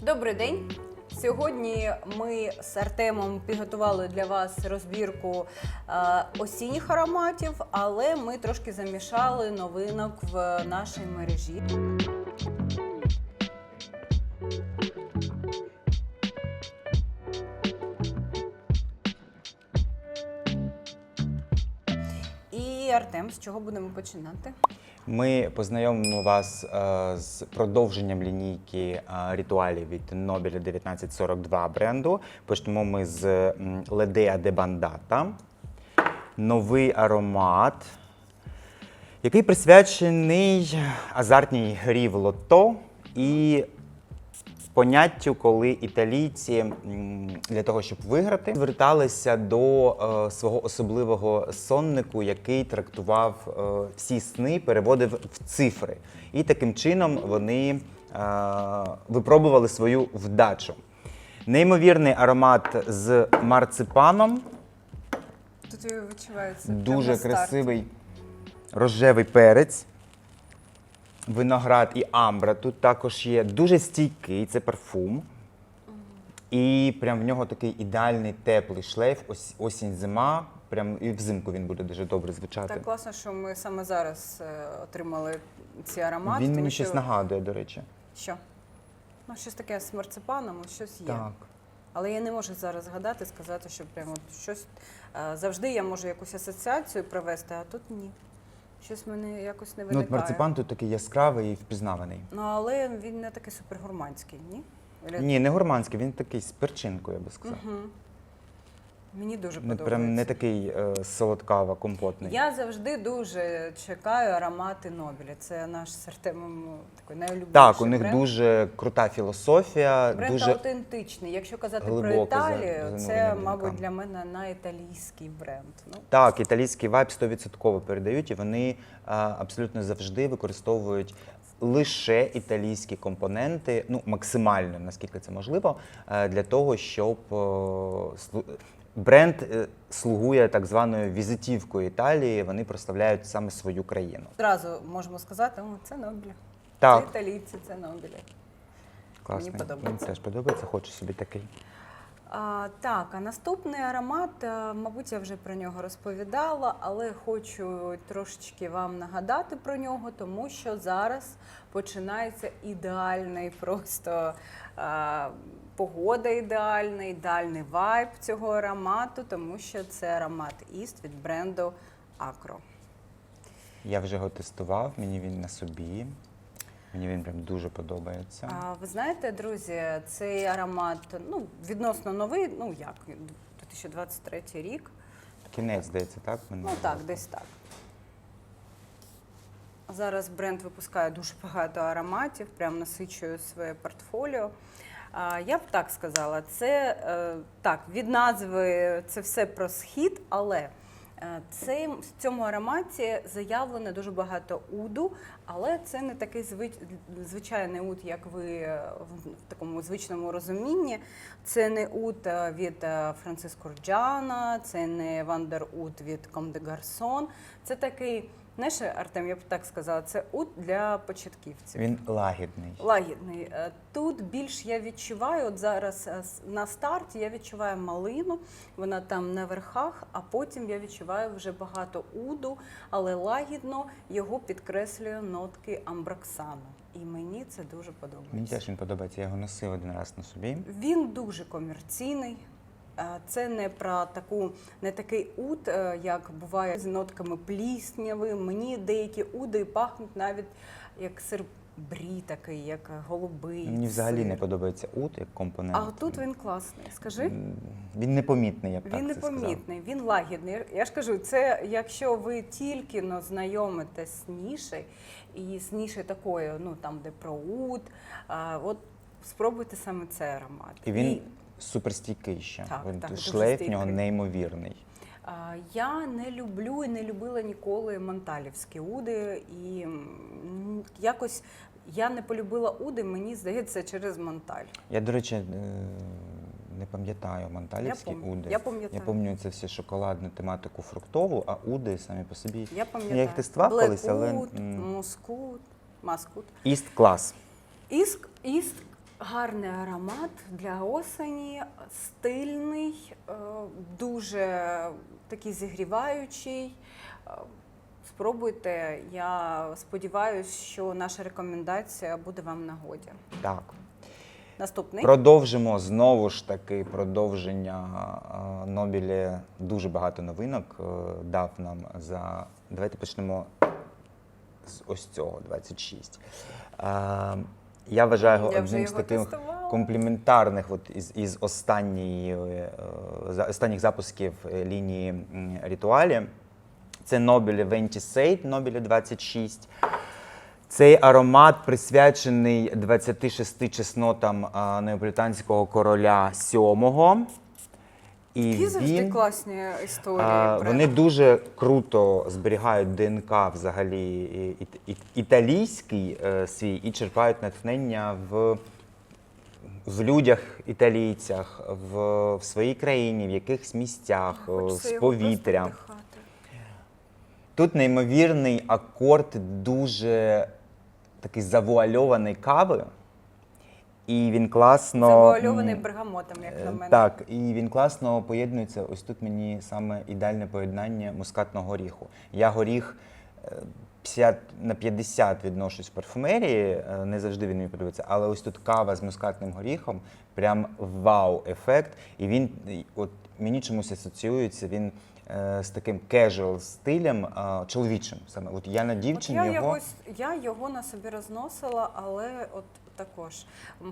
Добрий день. Сьогодні ми з Артемом підготували для вас розбірку е, осінніх ароматів, але ми трошки замішали новинок в нашій мережі. І Артем, з чого будемо починати? Ми познайомимо вас е, з продовженням лінійки е, ритуалів від Nobel 1942 бренду. Почнемо ми з Ледеа де Бандата. Новий аромат, який присвячений азартній грі в лото і поняттю, коли італійці для того, щоб виграти, зверталися до е, свого особливого соннику, який трактував е, всі сни, переводив в цифри. І таким чином вони е, випробували свою вдачу. Неймовірний аромат з марципаном, Тут відчувається дуже красивий рожевий перець. Виноград і амбра тут також є дуже стійкий, це парфум. І прям в нього такий ідеальний теплий шлейф, ось, осінь, зима. Прям і взимку він буде дуже добре звучати. Так класно, що ми саме зараз е, отримали ці аромати. він мені що- щось нагадує, до речі. Що? Ну, щось таке з марципаном, от щось є. Так. Але я не можу зараз згадати, сказати, що прямо от щось. е, Завжди я можу якусь асоціацію привести, а тут ні. Щось в мене якось не Ну, виникає. от марципан тут такий яскравий і впізнаваний. Ну, але він не такий супергурманський, ні? Ні, не гурманський, він такий з перчинкою, я би сказав. Мгм. Мені дуже Не, подобається. прям не такий е, солодкаво компотний. Я завжди дуже чекаю аромати Нобеля. Це наш з Артемом такий найулюбленіший Так, у них бренд. дуже крута філософія, Бренд дуже автентичний. Якщо казати про глибоке Італію, занурення це, мабуть, для мене найіталійський бренд. Ну, Так, італійський вайб 100% передають, і вони а, абсолютно завжди використовують лише італійські компоненти, ну максимально наскільки це можливо, е, для того, щоб е, слу- бренд е, слугує так званою візитівкою Італії. Вони проставляють саме свою країну. одразу можемо сказати, о, це Нобеля. Так, Це італійці, це Нобеля. класний. подобається. Мені теж подобається, хочу собі такий. А, так, а наступний аромат, е, мабуть, я вже про нього розповідала, але хочу трошечки вам нагадати про нього, тому що зараз починається ідеальний просто а, погода ідеальна, ідеальний вайб цього аромату, тому що це аромат Іст від бренду Acro. Я вже його тестував, мені він на собі. Мені він прям дуже подобається. А, ви знаєте, друзі, цей аромат ну, відносно новий, ну як, 2023 рік. Кінець, здається, так? Ну так, десь так. Зараз бренд випускає дуже багато ароматів, прям насичує своє портфоліо. Я б так сказала, це е, так, від назви це все про схід, але е, це, в цьому ароматі заявлено дуже багато уду, але це не такий звич, звичайний уд, як ви е, в, такому звичному розумінні. Це не уд від Франциско Рджана, це не Вандер Уд від Ком де Гарсон. Це такий, знаєш, Артем, я б так сказала, це уд для початківців. Він лагідний. Лагідний. Е, Тут більш я відчуваю, от зараз е, на старті я відчуваю малину, вона там на верхах, а потім я відчуваю вже багато уду, але лагідно його підкреслює нотки амброксану. І мені це дуже подобається. Мені теж він подобається, я його носив один раз на собі. Він дуже комерційний. Це не про таку, не такий уд, е, як буває з нотками плісняви. Мені деякі уди пахнуть навіть як сир брі, такий, як голубий. Мені взагалі не подобається ут як компонент. А тут він класний. Скажи. Він непомітний, я б так Він це сказав. непомітний, він лагідний. Я ж кажу, це якщо ви тільки но знайомитесь з нішею, і з нішею такою, ну там де про уд, а, от спробуйте саме цей аромат. І він суперстійкий ще. Так, Він- так, шлейф в нього неймовірний. Я не люблю і не любила ніколи монталівські уди. І якось я не полюбила уди, мені здається, через монталь. Я, до речі, е, не пам'ятаю манталівські Я пам- уди. я пам'ятаю. Я пам'ятаю це все шоколадну тематику фруктову, а уди самі по собі. Я пам'ятаю. Я їх тестував колись, але мускут, маскут. іст клас. Іст Гарний аромат для осені, стильний, е, дуже такий зігріваючий. Е, Спробуйте. Я сподіваюся, що наша рекомендація буде вам в нагоді. Так. Наступний. Продовжимо знову ж таки продовження е, Нобілі. Дуже багато новинок дав нам за. Давайте почнемо з ось цього 26. Е, Я вважаю його Я вже одним з його таких тестувала. компліментарних от із, із останньої, е, за- останніх запусків е, лінії м, ритуалі. Це Нобілі Вентісейт, Нобілі 26. Цей аромат присвячений 26 чеснотам а, неаполітанського короля сьомого. І Які завжди він, класні історії. а, вони дуже круто зберігають ДНК взагалі і- і- і- італійський е, свій і черпають натхнення в, в людях, італійцях, в, в своїй країні, в якихось місцях, е, з повітря. Тут неймовірний акорд дуже такий завуальований кави. І він класно. Завуальований м, бергамотом, як на е, мене. Так, і він класно поєднується. Ось тут мені саме ідеальне поєднання мускатного горіху. Я горіх е, 50 на 50 відношусь в парфумерії, е, не завжди він мені подобається, але ось тут кава з мускатним горіхом, прям вау-ефект. І він от мені чомусь асоціюється він е, з таким casual стилем, е, чоловічим саме. От я на От я, його. його, я його на собі розносила, але от також.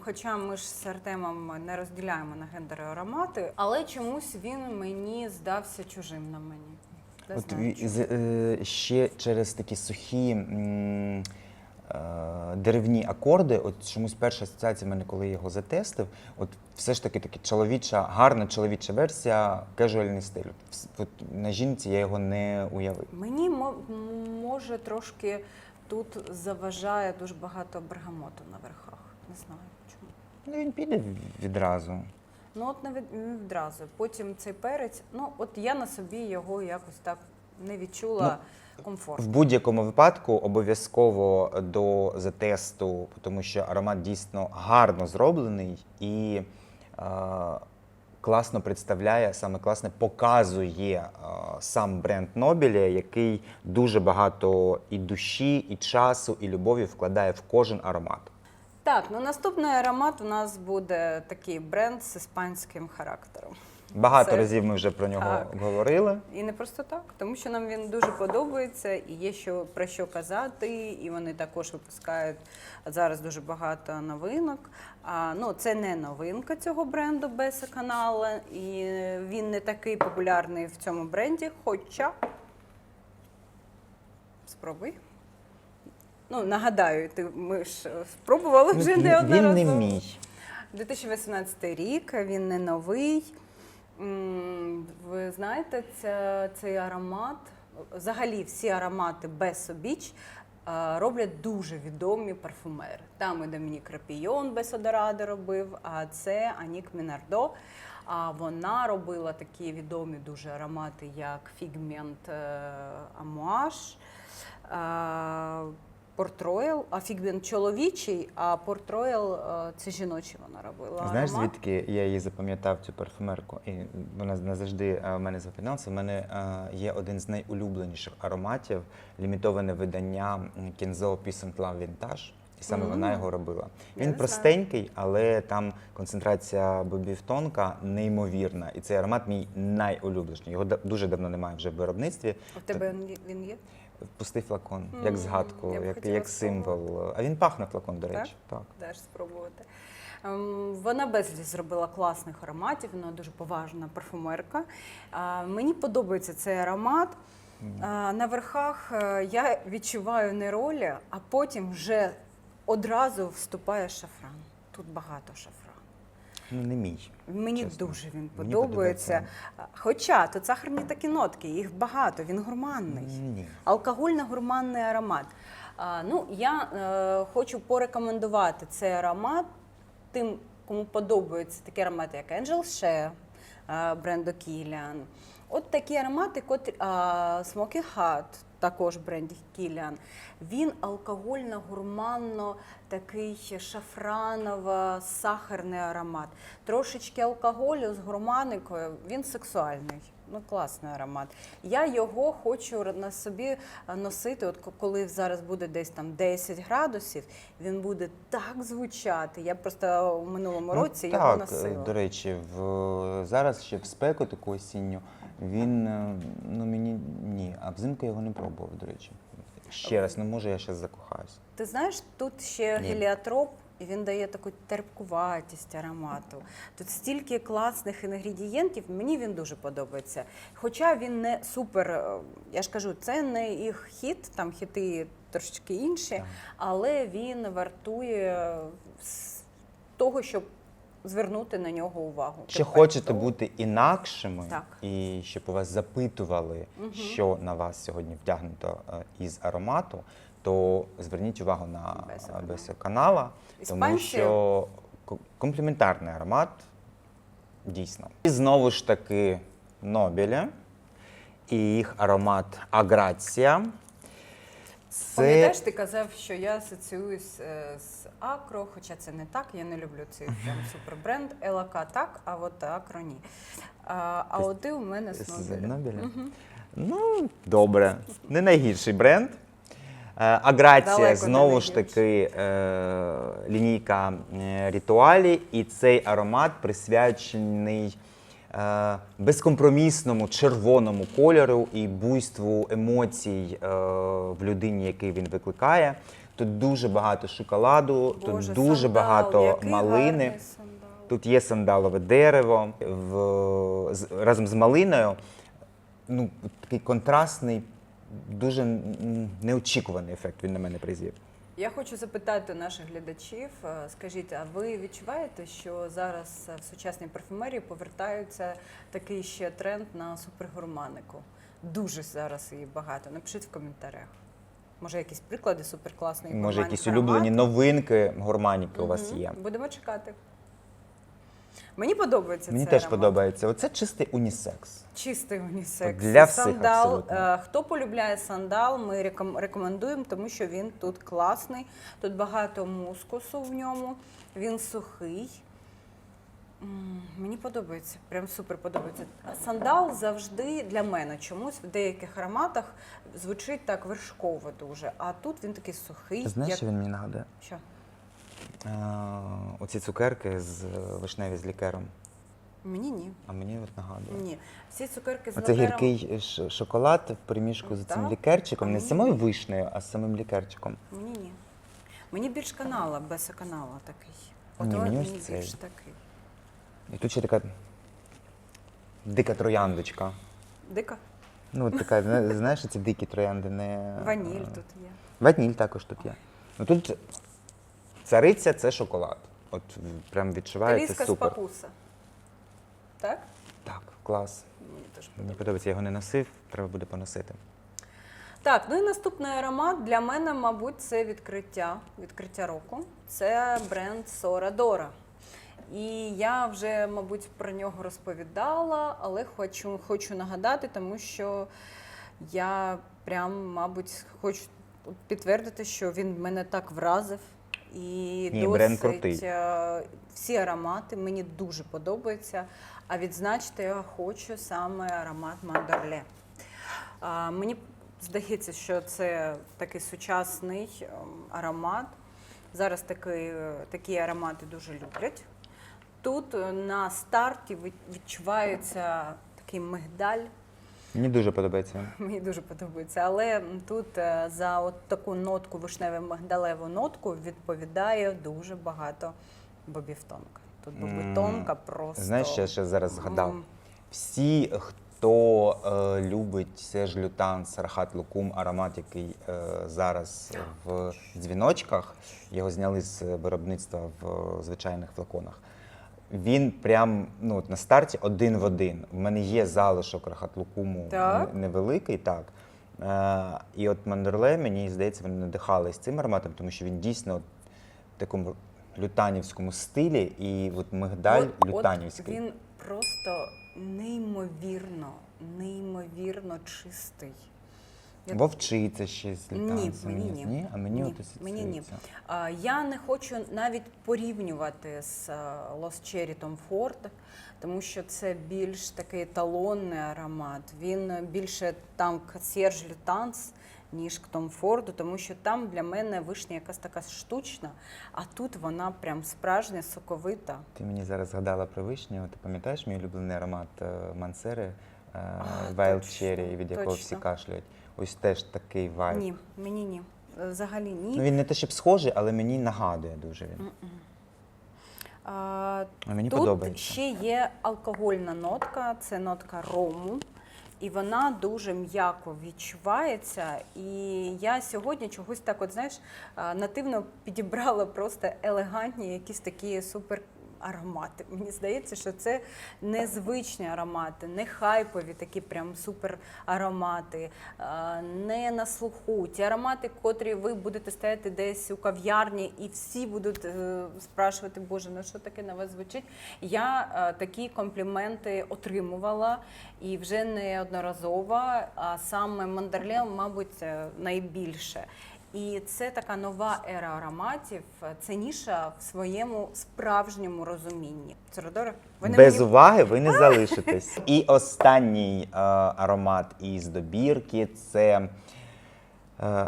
Хоча ми ж з Артемом не розділяємо на гендери аромати, але чомусь він мені здався чужим на мені. Не От знаю чому. з- е, ще через такі сухі м, е, деревні акорди, от чомусь перша асоціація в мене, коли я його затестив, от все ж таки таки чоловіча, гарна чоловіча версія, кежуальний стиль. От на жінці я його не уявив. Мені може трошки тут заважає дуже багато бергамоту на верхах. Не знаю чому. Ну він піде відразу. Ну от не від- не відразу. Потім цей перець. Ну от я на собі його якось так не відчула комфортно. В будь-якому випадку обов'язково до затесту, тому що аромат дійсно гарно зроблений і е, класно представляє, саме класно показує е, сам бренд Нобілі, який дуже багато і душі, і часу, і любові вкладає в кожен аромат. Так, ну наступний аромат у нас буде такий бренд з іспанським характером. Багато Це- разів ми вже про нього Так. говорили. І не просто так, тому що нам він дуже подобається, і є що про що казати, і вони також випускають зараз дуже багато новинок. А, ну, це не новинка цього бренду Беса канала, і він не такий популярний в цьому бренді, хоча спробуй. Ну, нагадаю, ти, ми ж спробували вже неодноразово. він не мій. 2018 рік, він не новий. Ви знаєте, ця, цей аромат, взагалі всі аромати без обіч е, роблять дуже відомі парфумери. Там і Домінік Рапійон без Одоради робив, а це Анік Мінардо. А вона робила такі відомі дуже аромати, як Фігмент Амуаш. Портроєл, а фігмент чоловічий, а портроєл е, це жіночий вона робила. Знаєш, аромат. звідки я її запам'ятав цю парфумерку? І вона назавжди е, в мене запам'яталася. У мене е, є один з найулюбленіших ароматів, лімітоване видання and Love Vintage. І саме вона його робила. Він не знаю. простенький, але там концентрація бобів тонка, неймовірна. І цей аромат мій найулюбленіший. Його дуже давно немає вже в виробництві. У тебе він є? Пустий флакон, М, як згадку, як, як символ. А він пахне флакон, до речі. Так. Даш спробувати. Ем, Вона безліч зробила класних ароматів, вона дуже поважна парфумерка. Мені подобається цей аромат. На верхах е, я відчуваю неролі, а потім вже одразу вступає шафран. Тут багато шафрану. Ну, не мій. Мені Чесно. дуже він Мені подобається. подобається. Хоча тут сахарні такі нотки, їх багато, він гурманний. Ні. Алкогольно-гурманний аромат. А, ну, я е, хочу порекомендувати цей аромат тим, кому подобаються такі аромати, як Angel Shea е, бренду Kilian. От такі аромати, котрі а, Smoky Hut також бренді Кіліан. Він алкогольно-гурманно такий шафраново-сахарний аромат. Трошечки алкоголю з гурманикою. Він сексуальний. Ну, класний аромат. Я його хочу на собі носити. От коли зараз буде десь там 10 градусів, він буде так звучати. Я просто у минулому році ну, його так, носила. До речі, в зараз ще в спеку таку осінню. Він е, ну мені ні, а взимку я його не пробував, до речі. Ще раз, ну може я зараз закохаюсь. Ти знаєш, тут ще Ні. геліотроп, і він дає таку терпкуватість аромату. Тут стільки класних інгредієнтів, мені він дуже подобається. Хоча він не супер, е, я ж кажу, це не їх хіт, там хіти трошечки інші, Так. але він вартує того, щоб звернути на нього увагу. Тим хочете бути інакшими Так. і щоб у вас запитували, що на вас сьогодні вдягнуто е, із аромату, то зверніть увагу на Бесо е, Бесо канала, тому що ко- компліментарний аромат дійсно. І знову ж таки Нобеля і їх аромат Аграція. Це Пам'ятаєш, ти казав, що я асоціююсь е, з Акро, хоча це не так, я не люблю цей прям супербренд. Елака так, а от Акро ні. А, а от ти у мене з з Нобеля. Нобеля? Ну, добре. Не найгірший бренд. Е, Аграція Далеко знову ж таки е, лінійка ритуалі, і цей аромат присвячений безкомпромісному червоному кольору і буйству емоцій е, в людині, який він викликає. Тут дуже багато шоколаду, Боже, тут дуже сандал, багато малини. Тут є сандалове дерево в, з, разом з малиною. Ну, такий контрастний, дуже неочікуваний ефект він на мене призвів. Я хочу запитати наших глядачів. е, Скажіть, а ви відчуваєте, що зараз е, в сучасній парфюмерії повертаються такий ще тренд на супергурманику? Дуже зараз її багато. Напишіть в коментарях. Може, якісь приклади суперкласної Може, якісь аромату? улюблені новинки гурманіки у вас Мгм. є. Будемо чекати. Мені подобається Мені теж аромат. подобається. Оце чистий унісекс. Чистий унісекс. Для всіх сандал. абсолютно. е, Хто полюбляє сандал, ми рекомендуємо, тому що він тут класний. Тут багато мускусу в ньому, він сухий. Мені подобається, прям супер подобається. Сандал завжди для мене чомусь в деяких ароматах звучить так вершково дуже, а тут він такий сухий. Знаєш, як... що він мені нагадує? Що? Оці цукерки з е, вишневі з лікером. Мені ні. А мені от нагадує. Ні. Всі цукерки з Оце лакером- гіркий шоколад в переміжку з цим лікерчиком, не з самою вишнею, а з самим лікерчиком. Мені ні. Мені більш канала, без канала такий. От Ні, мені мені більш такий. І тут ще така дика трояндочка. Дика. Ну, от така, знаєш, ці дикі троянди не. Ваніль тут є. Ваніль також тут є. Ну тут цариця це шоколад. От прям відчувається Таліска супер. спакуса. Так? Так, клас. Мені теж Мені подобається. подобається, я його не носив, треба буде поносити. Так, ну і наступний аромат для мене, мабуть, це відкриття, відкриття року. Це бренд Сора Дора. І я вже, мабуть, про нього розповідала, але хочу, хочу нагадати, тому що я прям, мабуть, хочу підтвердити, що він мене так вразив. І Ні, досить бренд крутий. е, всі аромати мені дуже подобаються. А відзначити я хочу саме аромат Мандорле. Мені здається, що це такий сучасний ем, аромат. Зараз такий, е, такі аромати дуже люблять. Тут е, на старті відчувається такий мигдаль. Мені дуже подобається. Мені дуже подобається. Але тут е, за от таку нотку, вишневу мигдалеву нотку, відповідає дуже багато бобівтонка. Тут М, бобівтонка просто. Знаєш, я ще зараз згадав. Всі, хто е, любить Серж Лютан, Сархат Лукум, аромат, який е, зараз в дзвіночках, його зняли з виробництва в звичайних флаконах. Він прям ну, от на старті один в один. У мене є залишок Рахат Лукуму Так? невеликий, так. Е, і от Мандерле, мені здається, вони надихались цим ароматом, тому що він дійсно от в такому лютанівському стилі, і от мигдаль От- от він просто неймовірно, неймовірно чистий. Я- Вовчиця ще з Ні, мені ні. ні? А мені Ні, от мені ні. А, Я не хочу навіть порівнювати з Cherry Tom Ford, тому що це більш такий еталонний аромат. Він більше там Serge Lutens, ніж к Tom Ford, тому що там для мене вишня якась така штучна, а тут вона прям справжня, соковита. Ти мені зараз згадала про вишню. Ти пам'ятаєш мій улюблений аромат е, Мансери е, Wild Cherry, від якого всі кашляють? Ось теж такий вайб. Ні, мені ні. Взагалі ні. Ну він не те, щоб схожий, але мені нагадує дуже він. А, А мені Тут подобається. ще є алкогольна нотка, це нотка рому. І вона дуже м'яко відчувається. І я сьогодні чогось так, от знаєш, а, нативно підібрала просто елегантні якісь такі супер. Аромати. Мені здається, що це незвичні аромати, не хайпові такі прям супер аромати, не на слуху. Ті аромати, котрі ви будете стояти десь у кав'ярні, і всі будуть е, спрашувати, Боже, ну що таке на вас звучить? Я е, такі компліменти отримувала і вже неодноразово, а саме Мандерле, мабуть, е, найбільше. І це така нова ера ароматів. Це ніша в своєму справжньому розумінні. Церодоре, ви не Без мені- уваги ви не залишитесь. І останній е, аромат із добірки це е,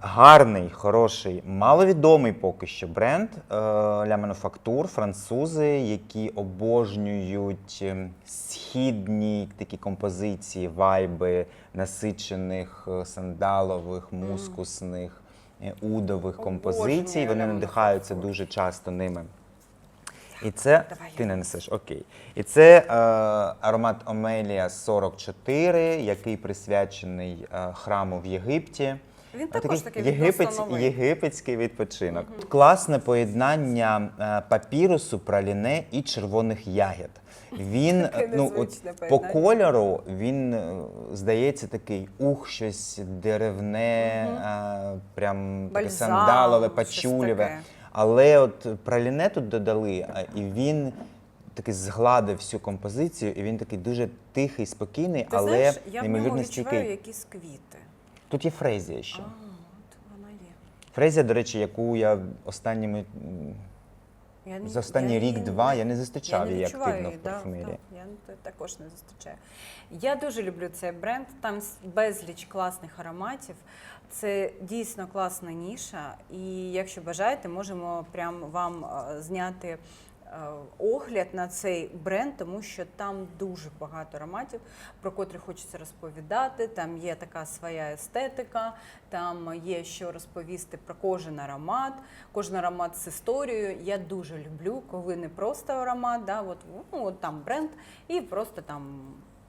гарний, хороший, маловідомий поки що бренд е, La Manufacture, французи, які обожнюють е, східні такі композиції, вайби насичених е, сандалових, мускусних, е, удових композицій. Вони надихаються дуже часто ними. І це Давай ти не несеш, окей. І це е, аромат Омелія 44, який присвячений е, храму в Єгипті. Він також такий єгипець, єгипетський відпочинок. Класне поєднання е, папірусу, праліне і червоних ягід. Він е, ну, от, по кольору він е, здається такий ух, щось деревне, е, прям таке сандалове, пачулєве. Але от праліне тут додали, а, і він таки згладив всю композицію, і він такий дуже тихий, спокійний, Ти але знаєш, я в ньому неймовірно відчуваю стійкий. якісь квіти. Тут є фрезія ще. А, от вона є. Фрезія, до речі, яку я останніми Я не- за останній я рік-два я не зустрічав її активно в да, парфумерії. я т- також не зустрічаю. Я дуже люблю цей бренд. Там с- безліч класних ароматів. Це дійсно класна ніша. І якщо бажаєте, можемо прям вам е, зняти огляд на цей бренд, тому що там дуже багато ароматів, про котрі хочеться розповідати. Там є така своя естетика, там є що розповісти про кожен аромат, кожен аромат з історією. Я дуже люблю, коли не просто аромат, да, от, ну, от там бренд, і просто там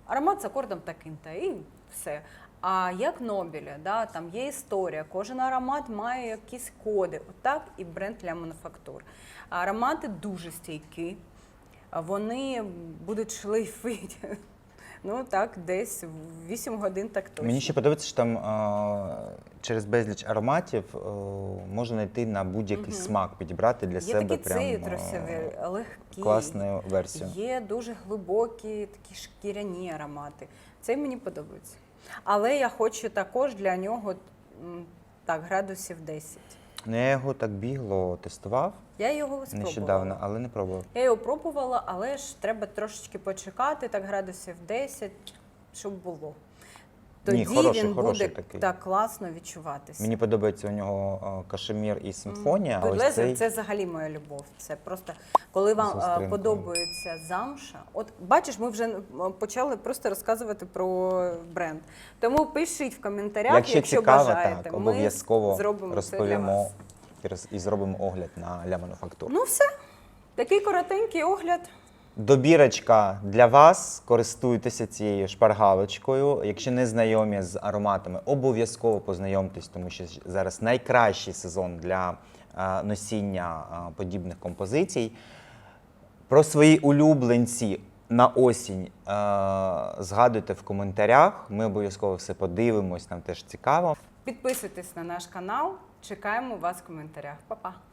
аромат з акордом таким-то, і все. А як Нобеля, да, там є історія, кожен аромат має якісь коди. Отак і бренд для мануфактур. Аромати дуже стійкі, вони будуть шлейфити. Ну так, десь в 8 годин так точно. Мені ще подобається, що там а, через безліч ароматів а, можна знайти на будь-який смак, підібрати для Є себе такі прям цитрусові, а, легкі. класну версію. Є дуже глибокі такі шкіряні аромати. Це мені подобається. Але я хочу також для нього так, градусів 10. Ну, я його так бігло тестував Я його спробувала. нещодавно, але не пробував. Я його пробувала, але ж треба трошечки почекати, так градусів 10, щоб було. Тоді Ні, хороший, він хороший буде такий. так класно відчуватися. Мені подобається у нього кашемір і симфонія. а ось цей це взагалі моя любов. Це просто коли вам подобається замша. От бачиш, ми вже почали просто розказувати про бренд. Тому пишіть в коментарях, Якщо, якщо, цікаво, бажаєте. так, Ми обов'язково зробимо це для вас. і зробимо огляд на Ля Мануфактур. Ну все, такий коротенький огляд. Добірочка для вас. Користуйтеся цією шпаргалочкою. Якщо не знайомі з ароматами, обов'язково познайомтесь, тому що зараз найкращий сезон для е, носіння е, подібних композицій. Про свої улюбленці на осінь е, згадуйте в коментарях. Ми обов'язково все подивимось, нам теж цікаво. Підписуйтесь на наш канал. Чекаємо вас в коментарях. Па-па!